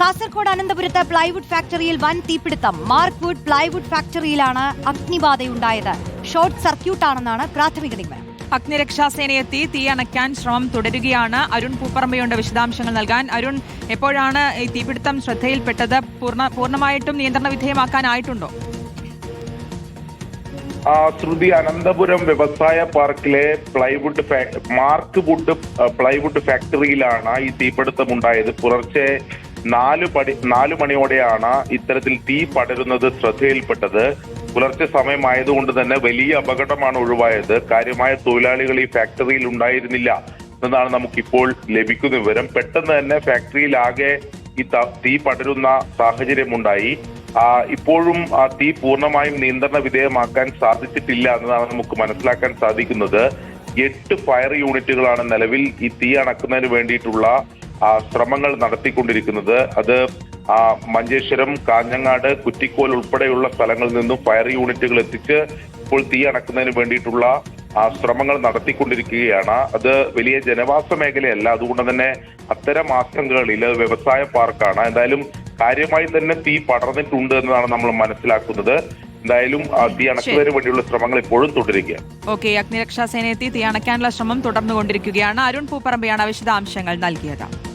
Kasaragod അനന്തപുരത്ത് plywood ഫാക്ടറിയിൽ വൻ തീപിടുത്തം. മാർക്ക് വുഡ് പ്ലൈവുഡ് ഫാക്ടറിയിലാണ് അഗ്നിബാധയുണ്ടായത്. ഷോർട്ട് സർക്യൂട്ടാണെന്നാണ് പ്രാഥമിക നിഗമനം. അഗ്നിരക്ഷാസേനയെത്തി തീ അണയ്ക്കാൻ ശ്രമം തുടരുകയാണ്. അരുൺ പൂപ്പറമ്പയുണ്ട് വിശദാംശങ്ങൾ നൽകാൻ. അരുൺ എപ്പോഴാണ് ഈ തീപിടുത്തം ശ്രദ്ധയിൽപ്പെട്ടത്? പൂർണ പൂർണമായിട്ടും നിയന്ത്രണ വിധേയമാക്കാനായിട്ടുണ്ടോ? ശ്രുതി അനന്തപുരം വ്യവസായ പാർക്കിലെ പ്ലൈവുഡ് മാർക്ക് വുഡ് പ്ലൈവുഡ് ഫാക്ടറിയിലാണ് ഈ തീപിടുത്തം ഉണ്ടായത് പുലർച്ചെ നാല് പടി നാല് മണിയോടെയാണ് ഇത്തരത്തിൽ തീ പടരുന്നത് ശ്രദ്ധയിൽപ്പെട്ടത്. പുലർച്ചെ സമയമായതുകൊണ്ട് തന്നെ വലിയ അപകടമാണ് ഒഴിവായത്. കാര്യമായ തൊഴിലാളികൾ ഈ ഫാക്ടറിയിൽ ഉണ്ടായിരുന്നില്ല എന്നതാണ് നമുക്കിപ്പോൾ ലഭിക്കുന്ന വിവരം. പെട്ടെന്ന് തന്നെ ഫാക്ടറിയിൽ ആകെ ഈ തീ പടരുന്ന സാഹചര്യമുണ്ടായി. ഇപ്പോഴും ആ തീ പൂർണമായും നിയന്ത്രണ വിധേയമാക്കാൻ സാധിച്ചിട്ടില്ല എന്നതാണ് നമുക്ക് മനസ്സിലാക്കാൻ സാധിക്കുന്നത്. എട്ട് ഫയർ യൂണിറ്റുകളാണ് നിലവിൽ ഈ തീ അണക്കുന്നതിന് വേണ്ടിയിട്ടുള്ള ശ്രമങ്ങൾ നടത്തിക്കൊണ്ടിരിക്കുന്നത് അത് ആ, മഞ്ചേശ്വരം കാഞ്ഞങ്ങാട് കുറ്റിക്കോൽ ഉൾപ്പെടെയുള്ള സ്ഥലങ്ങളിൽ നിന്നും ഫയർ യൂണിറ്റുകൾ എത്തിച്ച് ഇപ്പോൾ തീ അണക്കുന്നതിന് വേണ്ടിയിട്ടുള്ള ആ ശ്രമങ്ങൾ നടത്തിക്കൊണ്ടിരിക്കുകയാണ്. അത് വലിയ ജനവാസ മേഖലയല്ല. അതുകൊണ്ട് തന്നെ അത്തരം ആശങ്കകളിൽ വ്യവസായ പാർക്കാണ്. എന്തായാലും കാര്യമായി തന്നെ തീ പടർന്നിട്ടുണ്ട് എന്നതാണ് നമ്മൾ മനസ്സിലാക്കുന്നത്. എന്തായാലും തീ അണക്കുന്നതിന് വേണ്ടിയുള്ള ശ്രമങ്ങൾ ഇപ്പോഴും തുടരുകയാണ്. ഓക്കെ അഗ്നിരക്ഷാസേനയെത്തി തീ അണയ്ക്കാനുള്ള ശ്രമം തുടർന്നുകൊണ്ടിരിക്കുകയാണ്. അരുൺ പൂപ്പറമ്പയാണ് വിശദാംശങ്ങൾ നൽകിയത്.